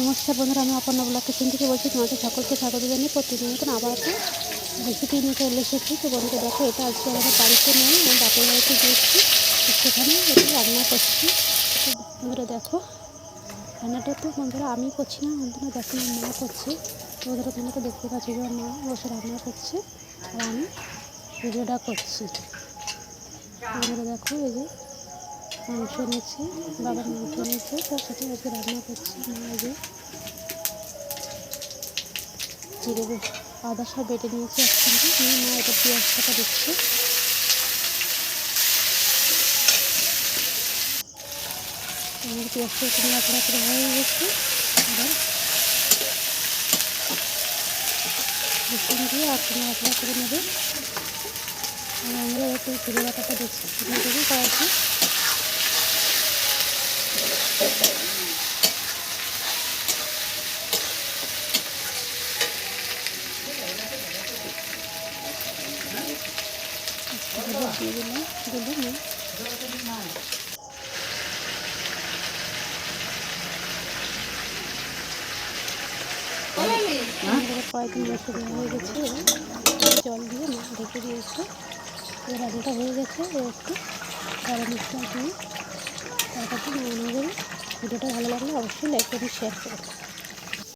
নমস্কার বন্ধুরা, আমি অপর্ণা ব্লগ কিচেন থেকে বলছি, তোমাদের সকলকে স্বাগত জানিয়ে প্রতিদিন আবার একটা রেসিপি নিয়ে চলে এসেছি। তো বন্ধুরা, দেখো, এটা আজকে আমাদের বাড়িতে নেই, আমি বাপের বাড়িতে গিয়েছি সেখানে এটা রান্না করছি। বন্ধুরা, দেখো, রান্নাটা তো বন্ধুরা আমি করছি না, বন্ধুরা, দেখো, আমার মা করছে। বন্ধুরা, তোমরা তো দেখতে পাচ্ছি যে মা বসে রান্না করছে, আর আমি ভিডিওটা করছি। বন্ধুরা, দেখো, এই যে মাংস নিয়েছে বাবার মাংস নিয়েছে তার সাথে আজকে রান্না করছি যে জিরে আদা সব বেটে নিয়েছে একসঙ্গে, নিয়ে মা এটা পেঁয়াজটা দিচ্ছে। আমার পেঁয়াজটা একটু নাড়াচাড়া করে হয়ে গেছে আবার রসুন দিয়ে আর একটু করে আমরা একটু জিরে দিচ্ছি দিয়ে দেবো কয়েকদিন হয়ে গেছে জল দিয়ে ঢেকে দিয়েছে রান্নাটা হয়ে গেছে একটু গরম মশলা দিয়ে তারপর দেবো ভিডিওটা ভালো লাগলে অবশ্যই লাইক করে শেয়ার করবে